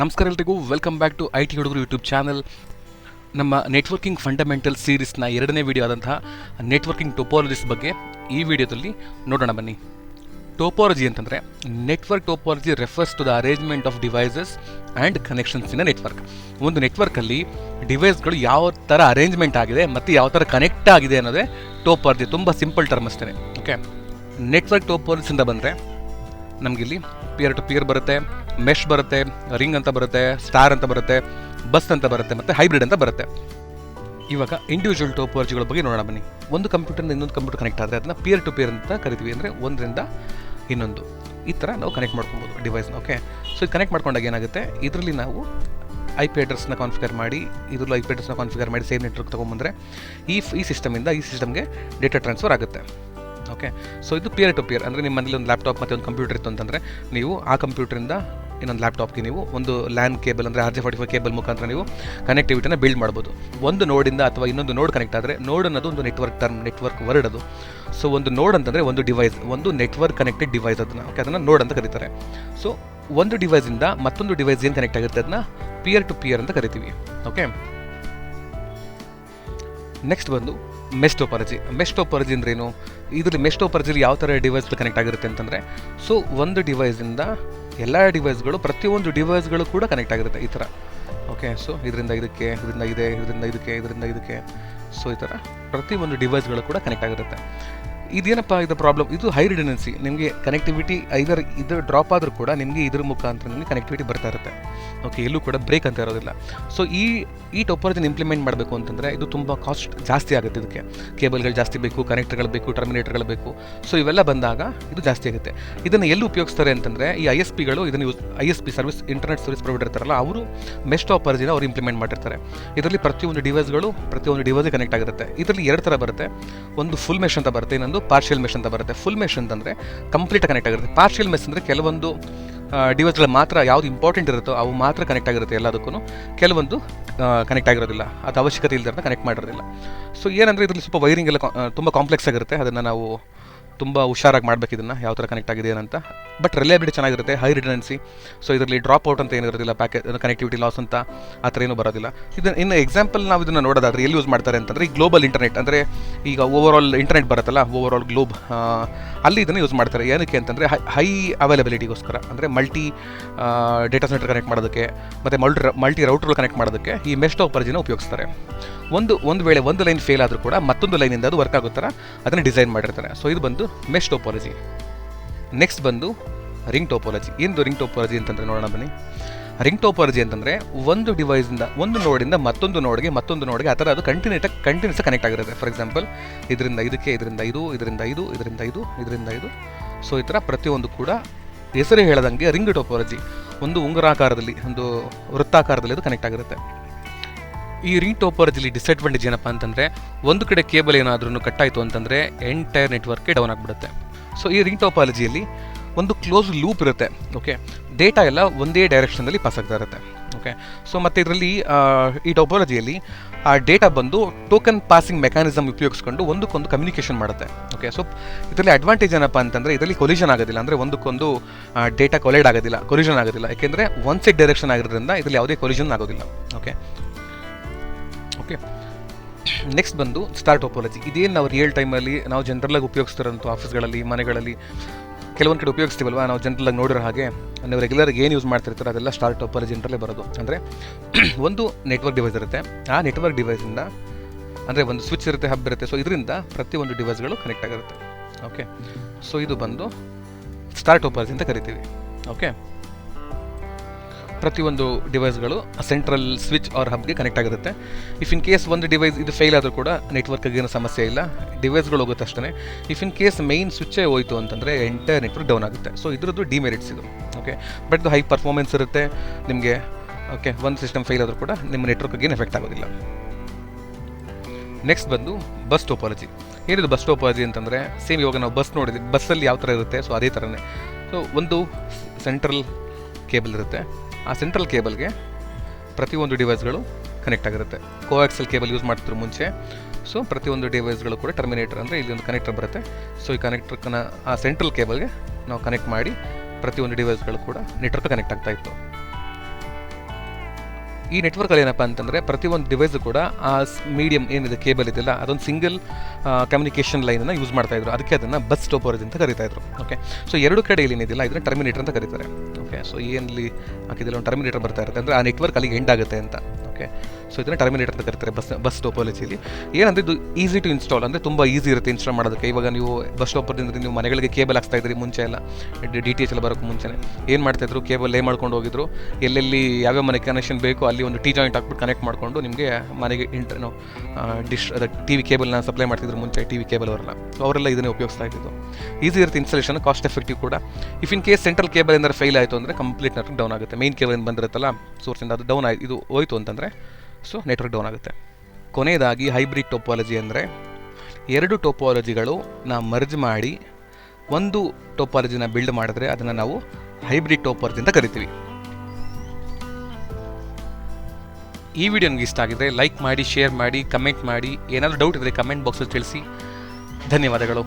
ನಮಸ್ಕಾರ ಎಲ್ರಿಗೂ. Welcome back to I T ಹುಡುಗರು ಯೂಟ್ಯೂಬ್ ಚಾನಲ್ ನಮ್ಮ ನೆಟ್ವರ್ಕಿಂಗ್ ಫಂಡಮೆಂಟಲ್ ಸೀರೀಸ್ನ ಎರಡನೇ ವಿಡಿಯೋ ಆದಂತಹ ನೆಟ್ವರ್ಕಿಂಗ್ ಟೋಪಾಲಜಿಸ್ ಬಗ್ಗೆ ಈ ವಿಡಿಯೋದಲ್ಲಿ ನೋಡೋಣ ಬನ್ನಿ. ಟೋಪಾಲಜಿ ಅಂತಂದರೆ network topology refers to the arrangement of devices and connections in network ಒಂದು ನೆಟ್ವರ್ಕಲ್ಲಿ ಡಿವೈಸ್ಗಳು ಯಾವ ಥರ ಅರೇಂಜ್ಮೆಂಟ್ ಆಗಿದೆ ಮತ್ತು ಯಾವ ಥರ ಕನೆಕ್ಟ್ ಆಗಿದೆ ಅನ್ನೋದೇ ಟೋಪಾಲಜಿ ತುಂಬ ಸಿಂಪಲ್ ಟರ್ಮ್ ಅಷ್ಟೇ. ಓಕೆ ನೆಟ್ವರ್ಕ್ ಟೋಪಾಲಜಿಸಿಂದ ಬಂದರೆ ನಮಗಿಲ್ಲಿ ಪಿಯರ್ ಟು ಪಿಯರ್ ಬರುತ್ತೆ. ಮೆಶ್ ಬರುತ್ತೆ ರಿಂಗ್ ಅಂತ ಬರುತ್ತೆ ಸ್ಟಾರ್ ಅಂತ ಬರುತ್ತೆ ಬಸ್ ಅಂತ ಬರುತ್ತೆ, ಮತ್ತು ಹೈಬ್ರಿಡ್ ಅಂತ ಬರುತ್ತೆ. ಇವಾಗ ಇಂಡಿವಿಜುವಲ್ ಟೋಪರ್ಜಿಗಳ ಬಗ್ಗೆ ನೋಡೋಣ ಬನ್ನಿ. ಒಂದು ಕಂಪ್ಯೂಟರ್ನ ಇನ್ನೊಂದು ಕಂಪ್ಯೂಟರ್ ಕನೆಕ್ಟ್ ಆದರೆ ಅದನ್ನ ಪಿಯರ್ ಟು ಪಿಯರ್ ಅಂತ ಕರಿತೀವಿ ಅಂದರೆ ಒಂದರಿಂದ ಇನ್ನೊಂದು. ಈ ಥರ ನಾವು ಕನೆಕ್ಟ್ ಮಾಡ್ಕೊಬೋದು ಡಿವೈಸ್ನ ಓಕೆ ಸೊ ಇದು ಕನೆಕ್ಟ್ ಮಾಡ್ಕೊಂಡಾಗ ಏನಾಗುತ್ತೆ? ಇದರಲ್ಲಿ ನಾವು ಐ ಪಿ ಅಡ್ರೆಸ್ನ ಕಾನ್ಫಿಗರ್ ಮಾಡಿ, ಇದರಲ್ಲಿ ಐ ಪಿ ಅಡ್ರೆಸ್ನ ಕಾನ್ಫಿಗರ್ ಮಾಡಿ ಸೇಮ್ ನೆಟ್ವರ್ಕ್ ತೊಗೊಂಬಂದರೆ ಈ ಈ ಸಿಸ್ಟಮಿಂದ ಈ ಸಿಸ್ಟಮ್ಗೆ ಡೇಟಾ ಟ್ರಾನ್ಸ್ಫರ್ ಆಗುತ್ತೆ. ಓಕೆ ಸೊ ಇದು ಪಿಯರ್ ಟು ಪಿಯರ್ ಅಂದರೆ ನಿಮ್ಮ ಮನೇಲಿ ಒಂದು ಲ್ಯಾಪ್ಟಾಪ್ ಮತ್ತು ಒಂದು ಕಂಪ್ಯೂಟರ್ ಇತ್ತು ಅಂತಂದರೆ ನೀವು ಆ ಕಂಪ್ಯೂಟರಿಂದ ಇನ್ನೊಂದು ಲ್ಯಾಪ್ಟಾಪ್ಗೆ ನೀವು ಒಂದು ಲ್ಯಾನ್ ಕೇಬಲ್ ಅಂದರೆ R J forty five cable ಮುಖಾಂತರ ನೀವು ಕನೆಕ್ಟಿವಿಟಿನ ಬಿಲ್ಡ್ ಮಾಡ್ಬೋದು. ಒಂದು ನೋಡಿಂದ ಅಥವಾ ಇನ್ನೊಂದು ನೋಡ್ ಕನೆಕ್ಟ್ ಆದರೆ ನೋಡ್ ಅನ್ನೋದು ಒಂದು ನೆಟ್ವರ್ಕ್ ಟರ್ಮ್ ನೆಟ್ವರ್ಕ್ ವರ್ಡ್ ಅದು. ಸೊ ಒಂದು ನೋಡ್ ಅಂತಂದರೆ ಒಂದು ಡಿವೈಸ್ ಒಂದು ನೆಟ್ವರ್ಕ್ ಕನೆಕ್ಟೆಡ್ ಡಿವೈಸ್ ಅದನ್ನು ಓಕೆ ಅದನ್ನು ನೋಡ್ ಅಂತ ಕರೀತಾರೆ. ಸೊ ಒಂದು ಡಿವೈಸಿಂದ ಮತ್ತೊಂದು ಡಿವೈಸ್ ಏನು ಕನೆಕ್ಟ್ ಆಗುತ್ತೆ ಅದನ್ನ? ಪಿಯರ್ ಟು ಪಿಯರ್ ಅಂತ ಕರಿತೀವಿ ಓಕೆ ನೆಕ್ಸ್ಟ್ ಬಂದು ಮೆಸ್ಟೋಪರಜಿ ಟೋಪಾಲಜಿ ಮೆಸ್ ಟೋಪಾಲಜಿ ಅಂದ್ರೇನು ಇದರಲ್ಲಿ ಮೆಸ್ಟೋಪರಜಿಲಿ ಯಾವ ಥರ ಡಿವೈಸ್ ಕನೆಕ್ಟ್ ಆಗಿರುತ್ತೆ ಅಂತಂದರೆ ಸೊ ಒಂದು ಡಿವೈಸಿಂದ ಎಲ್ಲ ಡಿವೈಸ್ಗಳು ಪ್ರತಿಯೊಂದು ಡಿವೈಸ್ಗಳು ಕೂಡ ಕನೆಕ್ಟ್ ಆಗಿರುತ್ತೆ ಈ ಥರ ಓಕೆ ಸೊ ಇದರಿಂದ ಇದಕ್ಕೆ, ಇದರಿಂದ ಇದೆ, ಇದರಿಂದ ಇದಕ್ಕೆ ಇದರಿಂದ ಇದಕ್ಕೆ. ಸೊ ಈ ಥರ ಪ್ರತಿಯೊಂದು ಡಿವೈಸ್ಗಳು ಕೂಡ ಕನೆಕ್ಟ್ ಆಗಿರುತ್ತೆ. ಇದೇನಪ್ಪ ಇದು ಪ್ರಾಬ್ಲಮ್ ಇದು ಹೈ ರಿಡೆನ್ಸಿ ನಿಮಗೆ ಕನೆಕ್ಟಿವಿಟಿ ಐದರ್ ಇದು ಡ್ರಾಪ್ ಆದರೂ ಕೂಡ ನಿಮಗೆ ಇದ್ರ ಮುಖಾಂತರ ನಿಮಗೆ ಕನೆಕ್ಟಿವಿಟಿ ಬರ್ತಾ ಇರುತ್ತೆ. ಓಕೆ ಎಲ್ಲೂ ಕೂಡ ಬ್ರೇಕ್ ಅಂತ ಇರೋದಿಲ್ಲ. ಸೊ ಈ ಈ ಟೊಪಾಲಜಿನ ಇಂಪ್ಲಿಮೆಂಟ್ ಮಾಡಬೇಕು ಅಂತಂದರೆ ಇದು ತುಂಬ ಕಾಸ್ಟ್ ಜಾಸ್ತಿ ಆಗುತ್ತೆ ಇದಕ್ಕೆ. ಕೇಬಲ್ಗಳು ಜಾಸ್ತಿ ಬೇಕು ಕನೆಕ್ಟರ್ಗಳು ಬೇಕು ಟರ್ಮಿನೇಟರ್ಗಳು ಬೇಕು. ಸೊ ಇವೆಲ್ಲ ಬಂದಾಗ ಇದು ಜಾಸ್ತಿ ಆಗುತ್ತೆ. ಇದನ್ನು ಎಲ್ಲಿ ಉಪಯೋಗಿಸ್ತಾರೆ ಅಂತಂದರೆ ಈ ಐ ಎಸ್ ಪಿಗಳು ಇದನ್ನು use I S P service internet service provider ಇರ್ತಾರಲ್ಲ, ಅವರು ಮೆಸ್ಟ್ ಟಾಪರ್ಜಿನ ಅವ್ರು ಇಂಪ್ಲಿಮೆಂಟ್ ಮಾಡಿರ್ತಾರೆ ಇದರಲ್ಲಿ ಪ್ರತಿಯೊಂದು ಡಿವೈಸ್ಗಳು ಪ್ರತಿಯೊಂದು ಡಿವೈಸ್ ಕನೆಕ್ಟ್ ಆಗಿರುತ್ತೆ ಇದರಲ್ಲಿ ಎರಡು ಥರ ಬರುತ್ತೆ. ಒಂದು ಫುಲ್ ಮೆಶ್ ಅಂತ ಬರುತ್ತೆ, ಇನ್ನೊಂದು ಪಾರ್ಷಿಯಲ್ ಮೆಷ್ ಅಂತ ಬರುತ್ತೆ. ಫುಲ್ ಮೆಷ್ ಅಂತಂದರೆ ಕಂಪ್ಲೀಟ್ ಕನೆಕ್ಟ್ ಆಗಿರುತ್ತೆ. ಪಾರ್ಷಿಯಲ್ ಮೆಷ್ ಅಂದರೆ ಕೆಲವೊಂದು ಡಿವೈಸ್ಗಳು ಮಾತ್ರ ಯಾವುದು ಇಂಪಾರ್ಟೆಂಟ್ ಇರುತ್ತೋ ಅವು ಮಾತ್ರ ಕನೆಕ್ಟ್ ಆಗಿರುತ್ತೆ ಎಲ್ಲದಕ್ಕೂ ಕೆಲವೊಂದು ಕನೆಕ್ಟ್ ಆಗಿರೋದಿಲ್ಲ. ಅದು ಅವಶ್ಯಕತೆ ಇಲ್ಲದ ಕನೆಕ್ಟ್ ಮಾಡಿರೋದಿಲ್ಲ. ಸೊ ಏನಂದರೆ ಇದರಲ್ಲಿ ಸ್ವಲ್ಪ ವೈರಿಂಗ್ ಎಲ್ಲ ತುಂಬ ಕಾಂಪ್ಲೆಕ್ಸ್ ಆಗಿರುತ್ತೆ. ಅದನ್ನು ನಾವು ತುಂಬ ಹುಷಾರಾಗಿ ಮಾಡಬೇಕು ಇದನ್ನು. ಯಾವ ಥರ ಕನೆಕ್ಟ್ ಆಗಿದೆ ಏನಂತ ಬಟ್ ರಿಲಯಬಿಲಿಟಿ ಚೆನ್ನಾಗಿರುತ್ತೆ ಹೈ ರಿಟರ್ನೆನ್ಸಿ ಸೊ ಇದರಲ್ಲಿ ಡ್ರಾಪ್ ಔಟ್ ಅಂತ ಏನಿರೋದಿಲ್ಲ ಪ್ಯಾಕೇಜ್ ಕನೆಕ್ಟಿವಿಟಿ ಲಾಸ್ ಅಂತ ಆ ಥರ ಏನೂ ಬರೋದಿಲ್ಲ. ಇದನ್ನು ಇನ್ನು ಎಕ್ಸಾಂಪಲ್ ನಾವು ಇದನ್ನು ನೋಡೋದಾದ್ರೆ, ಎಲ್ಲಿ ಯೂಸ್ ಮಾಡ್ತಾರೆ ಅಂತಂದರೆ, ಈ ಗ್ಲೋಬಲ್ ಇಂಟರ್ನೆಟ್ ಅಂದರೆ ಈಗ ಓವರ್ ಆಲ್ ಇಂಟರ್ನೆಟ್ ಬರುತ್ತಲ್ಲ ಓವರ್ ಆಲ್ ಗ್ಲೋಬ್ ಅಲ್ಲಿ ಇದನ್ನು ಯೂಸ್ ಮಾಡ್ತಾರೆ. ಏನಕ್ಕೆ ಅಂತಂದರೆ, ಹೈ ಅವೈಲಬಿಲಿಟಿಗೋಸ್ಕರ ಅಂದರೆ ಮಲ್ಟಿ ಡೇಟಾ ಸೆಂಟರ್ ಕನೆಕ್ಟ್ ಮಾಡೋದಕ್ಕೆ, ಮತ್ತು ಮಲ್ಟಿ ಮಲ್ಟಿ ರೌಟರ್ಗಳು ಕನೆಕ್ಟ್ ಮಾಡೋದಕ್ಕೆ ಈ ಮೆಸ್ಟ್ ಟೋಪಾಲಜಿನ ಉಪಯೋಗಿಸ್ತಾರೆ. ಒಂದು ಒಂದು ವೇಳೆ ಒಂದು ಲೈನ್ ಫೇಲ್ ಆದರೂ ಕೂಡ ಮತ್ತೊಂದು ಲೈನಿಂದ ಅದು ವರ್ಕ್ ಆಗುತ್ತಾರೆ ಅದನ್ನು ಡಿಸೈನ್ ಮಾಡಿರ್ತಾರೆ. ಸೊ ಇದು ಬಂದು ಮೆಶ್ ಟೋಪಾಲಜಿ ನೆಕ್ಸ್ಟ್ ಬಂದು ರಿಂಗ್ ಟೋಪಾಲಜಿ. ಏನು ರಿಂಗ್ ಟೋಪಾಲಜಿ ಅಂತಂದರೆ ನೋಡೋಣ ಬನ್ನಿ. ರಿಂಗ್ ಟೋಪಾಲಜಿ ಅಂತಂದರೆ ಒಂದು ಡಿವೈಸಿಂದ ಒಂದು ನೋಡಿಂದ ಮತ್ತೊಂದು ನೋಡ್ಗೆ ಮತ್ತೊಂದು ನೋಡ್ಗೆ ಆ ಥರ ಅದು ಕಂಟಿನ್ಯೂಟ್ ಕಂಟಿನ್ಯೂಸ್ ಕನೆಕ್ಟ್ ಆಗಿರುತ್ತೆ. ಫಾರ್ ಎಕ್ಸಾಂಪಲ್ ಇದರಿಂದ ಇದಕ್ಕೆ, ಇದರಿಂದ ಇದು ಇದರಿಂದ ಇದು ಇದರಿಂದ ಇದು ಇದರಿಂದ ಇದು. ಸೊ ಈ ಥರ ಪ್ರತಿಯೊಂದು ಕೂಡ ಹೆಸರು ಹೇಳದಂಗೆ ರಿಂಗ್ ಟೋಪಾಲಜಿ ಒಂದು ಉಂಗುರಾಕಾರದಲ್ಲಿ, ಒಂದು ವೃತ್ತಾಕಾರದಲ್ಲಿ ಅದು ಕನೆಕ್ಟ್ ಆಗಿರುತ್ತೆ. ಈ ರಿಂಗ್ ಟೋಪಾಲಜಿಲಿ ಡಿಸ್ಅಡ್ವಾಂಟೇಜ್ ಏನಪ್ಪ ಅಂತಂದರೆ ಒಂದು ಕಡೆ ಕೇಬಲ್ ಏನಾದ್ರೂ ಕಟ್ಟಾಯಿತು ಅಂತಂದರೆ ಎಂಟೈರ್ ನೆಟ್ವರ್ಕ್ಗೆ ಡೌನ್ ಆಗಿಬಿಡುತ್ತೆ. ಸೊ ಈ ರಿಂಗ್ ಟೋಪಾಲಜಿಯಲ್ಲಿ ಒಂದು ಕ್ಲೋಸ್ ಲೂಪ್ ಇರುತ್ತೆ ಓಕೆ ಡೇಟಾ ಎಲ್ಲ ಒಂದೇ ಡೈರೆಕ್ಷನಲ್ಲಿ ಪಾಸ್ ಆಗ್ತಾ ಇರುತ್ತೆ ಓಕೆ ಸೊ ಮತ್ತು ಇದರಲ್ಲಿ ಈ ಟೋಪಾಲಜಿಯಲ್ಲಿ ಆ ಡೇಟಾ ಬಂದು ಟೋಕನ್ ಪಾಸಿಂಗ್ ಮೆಕ್ಯಾನಿಸಮ್ ಉಪಯೋಗಿಸ್ಕೊಂಡು ಒಂದಕ್ಕೊಂದು ಕಮ್ಯುನಿಕೇಷನ್ ಮಾಡುತ್ತೆ ಓಕೆ ಸೊ ಇದರಲ್ಲಿ ಅಡ್ವಾಂಟೇಜ್ ಏನಪ್ಪ ಅಂತಂದರೆ, ಇದರಲ್ಲಿ ಕೊಲಿಷನ್ ಆಗೋದಿಲ್ಲ. ಅಂದರೆ ಒಂದಕ್ಕೊಂದು ಡೇಟಾ ಕೊಲೈಡ್ ಆಗೋದಿಲ್ಲ ಕೊಲಿಷನ್ ಆಗೋದಿಲ್ಲ. ಯಾಕೆಂದರೆ ಒನ್ ಸೈಡ್ ಡೈರೆಕ್ಷನ್ ಆಗಿರೋದ್ರಿಂದ ಇದರಲ್ಲಿ ಯಾವುದೇ ಕೊಲಿಷನ್ ಆಗೋದಿಲ್ಲ ಓಕೆ ಓಕೆ ನೆಕ್ಸ್ಟ್ ಬಂದು ಸ್ಟಾರ್ ಟೋಪಾಲಜಿ ಇದೇನು ನಾವು ರಿಯಲ್ ಟೈಮಲ್ಲಿ ನಾವು ಜನರಲಾಗಿ ಉಪಯೋಗಿಸ್ತಿರೋಂಥ ಆಫೀಸ್ಗಳಲ್ಲಿ ಮನೆಗಳಲ್ಲಿ ಕೆಲವೊಂದು ಕಡೆ ಉಪಯೋಗಿಸ್ತೀವಲ್ವ? ನಾವು ಜನರಲಾಗಿ ನೋಡಿರೋ ಹಾಗೆ, ನೀವು ರೆಗ್ಯುಲರ್ಗೆ ಏನು ಯೂಸ್ ಮಾಡ್ತಿರ್ತಾರೆ ಅದೆಲ್ಲ ಸ್ಟಾರ್ ಅಲ್ಲಿ ಜನರಲ್ಲೇ ಬರೋದು. ಅಂದರೆ, ಒಂದು ನೆಟ್ವರ್ಕ್ ಡಿವೈಸ್ ಇರುತ್ತೆ. ಆ ನೆಟ್ವರ್ಕ್ ಡಿವೈಸಿಂದ ಅಂದರೆ ಒಂದು ಸ್ವಿಚ್ ಇರುತ್ತೆ ಹಬ್ ಇರುತ್ತೆ. ಸೊ ಇದರಿಂದ ಪ್ರತಿಯೊಂದು ಡಿವೈಸ್ಗಳು ಕನೆಕ್ಟ್ ಆಗಿರುತ್ತೆ ಓಕೆ ಸೊ ಇದು ಬಂದು ಸ್ಟಾರ್ಟ್ ಟೋಪಾಲಜಿ ಅಂತ ಕರಿತೀವಿ. ಓಕೆ ಪ್ರತಿಯೊಂದು ಡಿವೈಸ್ಗಳು ಸೆಂಟ್ರಲ್ ಸ್ವಿಚ್ ಆರ್ ಹಬ್ಗೆ ಕನೆಕ್ಟ್ ಆಗಿರುತ್ತೆ ಇಫ್ ಇನ್ ಕೇಸ್ ಒಂದು ಡಿವೈಸ್ ಇದು ಫೇಲ್ ಆದರೂ ಕೂಡ ನೆಟ್ವರ್ಕ್ಗೆ ಏನು ಸಮಸ್ಯೆ ಇಲ್ಲ ಡಿವೈಸ್ಗಳು ಹೋಗುತ್ತೆ ಅಷ್ಟೇ ಇಫ್ ಇನ್ ಕೇಸ್ ಮೈನ್ ಸ್ವಿಚ್ಚೇ ಹೋಯಿತು ಅಂತಂದರೆ ಎಂಟರ್ ನೆಟ್ವರ್ಕ್ ಡೌನ್ ಆಗುತ್ತೆ. ಸೊ ಇದ್ರದ್ದು ಡಿಮೆರಿಟ್ಸ್ ಇದು. ಓಕೆ ಬಟ್ ಇದು ಹೈ ಪರ್ಫಾರ್ಮೆನ್ಸ್ ಇರುತ್ತೆ. ನಿಮಗೆ ಓಕೆ ಒಂದು ಸಿಸ್ಟಮ್ ಫೇಲ್ ಆದರೂ ಕೂಡ ನಿಮ್ಮ ನೆಟ್ವರ್ಕ್ಗೆ ಏನು ಎಫೆಕ್ಟ್ ಆಗೋದಿಲ್ಲ. ನೆಕ್ಸ್ಟ್ ಬಂದು ಬಸ್ ಟೋಪಾಲಜಿ ಏನಿದು ಬಸ್ ಟೋಪಾಲಜಿ ಅಂತಂದರೆ ಸೇಮ್ ಇವಾಗ ನಾವು ಬಸ್ ನೋಡಿದ್ವಿ ಬಸ್ಸಲ್ಲಿ ಯಾವ ಥರ ಇರುತ್ತೆ? ಸೊ ಅದೇ ಥರನೇ ಸೊ ಒಂದು ಸೆಂಟ್ರಲ್ ಕೇಬಲ್ ಇರುತ್ತೆ. ಆ ಸೆಂಟ್ರಲ್ ಕೇಬಲ್ಗೆ ಪ್ರತಿಯೊಂದು ಡಿವೈಸ್ಗಳು ಕನೆಕ್ಟ್ ಆಗಿರುತ್ತೆ. ಕೋಆಕ್ಸಲ್ ಕೇಬಲ್ ಯೂಸ್ ಮಾಡ್ತಿದ್ರು ಮುಂಚೆ. ಸೊ ಪ್ರತಿಯೊಂದು ಡಿವೈಸ್ಗಳು ಕೂಡ ಟರ್ಮಿನೇಟರ್ ಅಂದರೆ ಇಲ್ಲಿ ಒಂದು ಕನೆಕ್ಟರ್ ಬರುತ್ತೆ. ಸೊ ಈ ಕನೆಕ್ಟರ್ನ ಆ ಸೆಂಟ್ರಲ್ ಕೇಬಲ್ಗೆ ನಾವು ಕನೆಕ್ಟ್ ಮಾಡಿ ಪ್ರತಿಯೊಂದು ಡಿವೈಸ್ಗಳು ಕೂಡ ನೆಟ್ವರ್ಕ್ ಕನೆಕ್ಟ್ ಆಗ್ತಾ ಇತ್ತು. ಈ ನೆಟ್ವರ್ಕಲ್ಲಿ ಏನಪ್ಪ ಅಂತಂದರೆ ಪ್ರತಿಯೊಂದು ಡಿವೈಸು ಕೂಡ ಆ ಮೀಡಿಯಂ ಏನಿದೆ, ಕೇಬಲ್ ಇದೆಯಲ್ಲ, ಅದೊಂದು ಸಿಂಗಲ್ ಕಮ್ಯುನಿಕೇಷನ್ ಲೈನನ್ನು ಯೂಸ್ ಮಾಡ್ತಾ ಇದ್ರು. ಅದಕ್ಕೆ ಅದನ್ನು ಬಸ್ ಸ್ಟೋಪ್ ಅಂತ ಕರಿತಾಯಿದ್ರು ಓಕೆ ಸೊ ಎರಡು ಕಡೆ ಇಲ್ಲಿ ಏನಿದೆಯಲ್ಲ, ಇದನ್ನು ಟರ್ಮಿನೇಟರ್ ಅಂತ ಕರೀತಾರೆ. ಓಕೆ ಸೊ ಏನಲ್ಲಿ ಹಾಕಿದ್ರೆ ಒಂದು ಟರ್ಮಿನೇಟರ್ ಬರ್ತಾ ಇರುತ್ತೆ ಅಂದರೆ ಆ ನೆಟ್ವರ್ಕ್ ಅಲ್ಲಿಗೆ ಎಂಡ್ ಆಗುತ್ತೆ ಅಂತ. ಓಕೆ ಸೊ ಇದನ್ನು ಟರ್ಮಿನೇಟರ್ ಅಂತ ಕರೀತಾರೆ ಬಸ್ ಬಸ್ ಟೋಪಾಲಜಿಯಲ್ಲಿ ಏನಂದರೆ ಇದು ಈಸಿ ಟು ಇನ್ಸ್ಟಾಲ್ ಅಂದರೆ ತುಂಬ ಈಸಿ ಇರುತ್ತೆ ಇನ್ಸ್ಟಾಲ್ ಮಾಡೋದಕ್ಕೆ. ಇವಾಗ ನೀವು ಬಸ್ ಸ್ಟಾಪದಿಂದ ನೀವು ಮನೆಗಳಿಗೆ ಕೇಬಲ್ ಹಾಕ್ತಾ ಇದ್ರಿ ಮುಂಚೆ ಎಲ್ಲ. ಡಿ ಟಿ ಎಚ್ ಎಲ್ಲ ಬರೋಕ್ಕೆ ಮುಂಚೆನೇ. ಏನು ಮಾಡ್ತಾಯಿದ್ರು ಕೇಬಲ್ ಲೇ ಮಾಡ್ಕೊಂಡು ಹೋಗಿದ್ರು. ಎಲ್ಲೆಲ್ಲಿ ಯಾವ್ಯಾವ ಮನೆ ಕನೆಕ್ಷನ್ ಬೇಕು ಅಲ್ಲಿ ಒಂದು ಟಿ ಜಾಯಿಂಟ್ ಹಾಕ್ಬಿಟ್ಟು ಕನೆಕ್ಟ್ ಮಾಡಿಕೊಂಡು ನಿಮಗೆ ಮನೆಗೆ ಇಂಟರ್ ಡಿಶ್ ಅದ ಟಿ ವಿ ಕೇಬಲ್ನ ಸಪ್ಲೈ ಮಾಡ್ತಿದ್ರು ಮುಂಚೆ ಟಿ ವಿ ಕೇಬಲ್ ಅವರೆಲ್ಲ. ಸೊ ಅವರೆಲ್ಲ ಇದನ್ನೇ ಉಪಯೋಗಿಸ್ತಾ ಇದ್ದಿದ್ದು. ಈಸಿ ಇರುತ್ತೆ ಇನ್ಸ್ಟಾಲೇಷನ್ ಕಾಸ್ಟ್ ಎಫೆಕ್ಟಿವ್ ಕೂಡ. If in case central cable ಏನಾದ್ರು ಫೇಲ್ ಆಯಿತು ಅಂದರೆ ಕಂಪ್ಲೀಟ್ ನೆಟ್ವರ್ಕ್ ಡೌನ್ ಆಗುತ್ತೆ. ಮೇನ್ ಕೇಬಲ್ ಏನು ಬಂದಿರುತ್ತಲ್ಲ ಸೋರ್ಸಿಂದ ಅದು ಡೌನ್ ಆಯಿತು ಇದು ಹೋಯಿತು ಅಂತಂದರೆ ಸೊ ನೆಟ್ವರ್ಕ್ ಡೌನ್ ಆಗುತ್ತೆ. ಕೊನೆಯದಾಗಿ ಹೈಬ್ರಿಡ್ ಟೋಪಾಲಜಿ ಅಂದರೆ ಎರಡು ಟೋಪಾಲಜಿಗಳು ನಾ ಮರ್ಜ್ ಮಾಡಿ ಒಂದು ಟೋಪಾಲಜಿನ ಬಿಲ್ಡ್ ಮಾಡಿದ್ರೆ ಅದನ್ನು ನಾವು ಹೈಬ್ರಿಡ್ ಟೋಪಾಲಜಿ ಅಂತ ಕರಿತೀವಿ. ಈ ವಿಡಿಯೋ ನಿಮ್ಗೆ ಇಷ್ಟ ಆಗಿದ್ರೆ ಲೈಕ್ ಮಾಡಿ ಶೇರ್ ಮಾಡಿ ಕಮೆಂಟ್ ಮಾಡಿ, ಏನಾದರೂ ಡೌಟ್ ಇದ್ದರೆ ಕಮೆಂಟ್ ಬಾಕ್ಸಲ್ಲಿ ತಿಳಿಸಿ. ಧನ್ಯವಾದಗಳು.